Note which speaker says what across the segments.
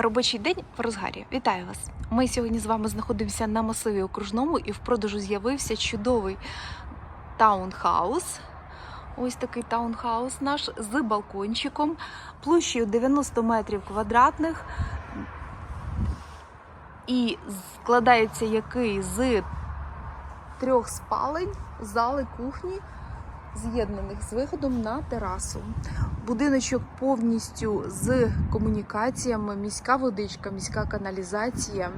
Speaker 1: Робочий день в розгарі. Вітаю вас! Ми сьогодні з вами знаходимося на масиві окружному і в продажу з'явився чудовий таунхаус. Ось такий таунхаус наш з балкончиком, площею 90 метрів квадратних. І складається який з трьох спалень, зали, кухні, з'єднаних з виходом на терасу. Будиночок повністю з комунікаціями, міська водичка, міська каналізація,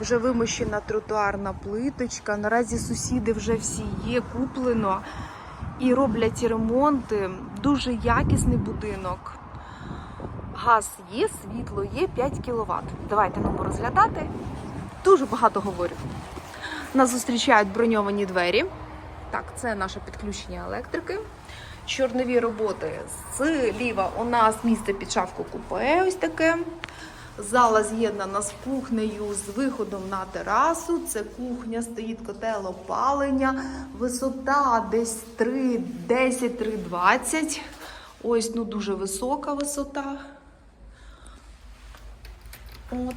Speaker 1: вже вимощена тротуарна плиточка. Наразі сусіди вже всі є, куплено і роблять ремонти. Дуже якісний будинок. Газ є, світло є 5 кВт. Давайте нам розглядати. Дуже багато говорю. Нас зустрічають броньовані двері. Так, це наше підключення електрики. Чорнові роботи зліва у нас місце під шафку купе. Ось таке. Зала з'єднана з кухнею з виходом на терасу. Це кухня, стоїть котел опалення. Висота десь 3,10-3,20. Ось ну дуже висока висота. От.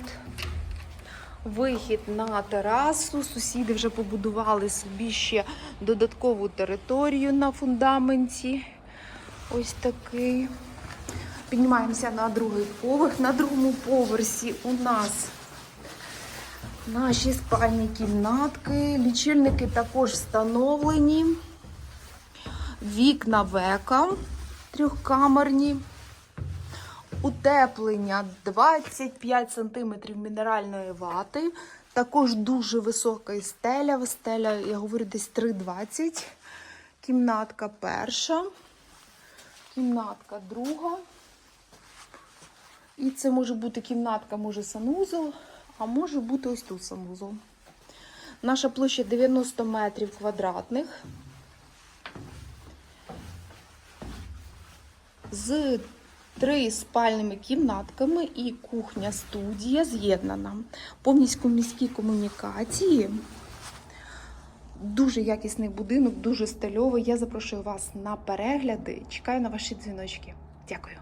Speaker 1: Вихід на терасу. Сусіди вже побудували собі ще додаткову територію на фундаменті. Ось такий. Піднімаємося на другий поверх. На другому поверсі у нас наші спальні кімнатки. Лічильники також встановлені. Вікна века трьохкамерні. Утеплення 25 см мінеральної вати. Також дуже висока стеля. Стеля, я говорю, десь 3,20. Кімнатка перша. Кімнатка друга. І це може бути кімнатка, може санузел, а може бути ось тут санузел. Наша площа 90 метрів квадратних. З три спальними кімнатками і кухня-студія з'єднана. Повністю міські комунікації. Дуже якісний будинок, дуже стильовий. Я запрошую вас на перегляди. Чекаю на ваші дзвіночки. Дякую.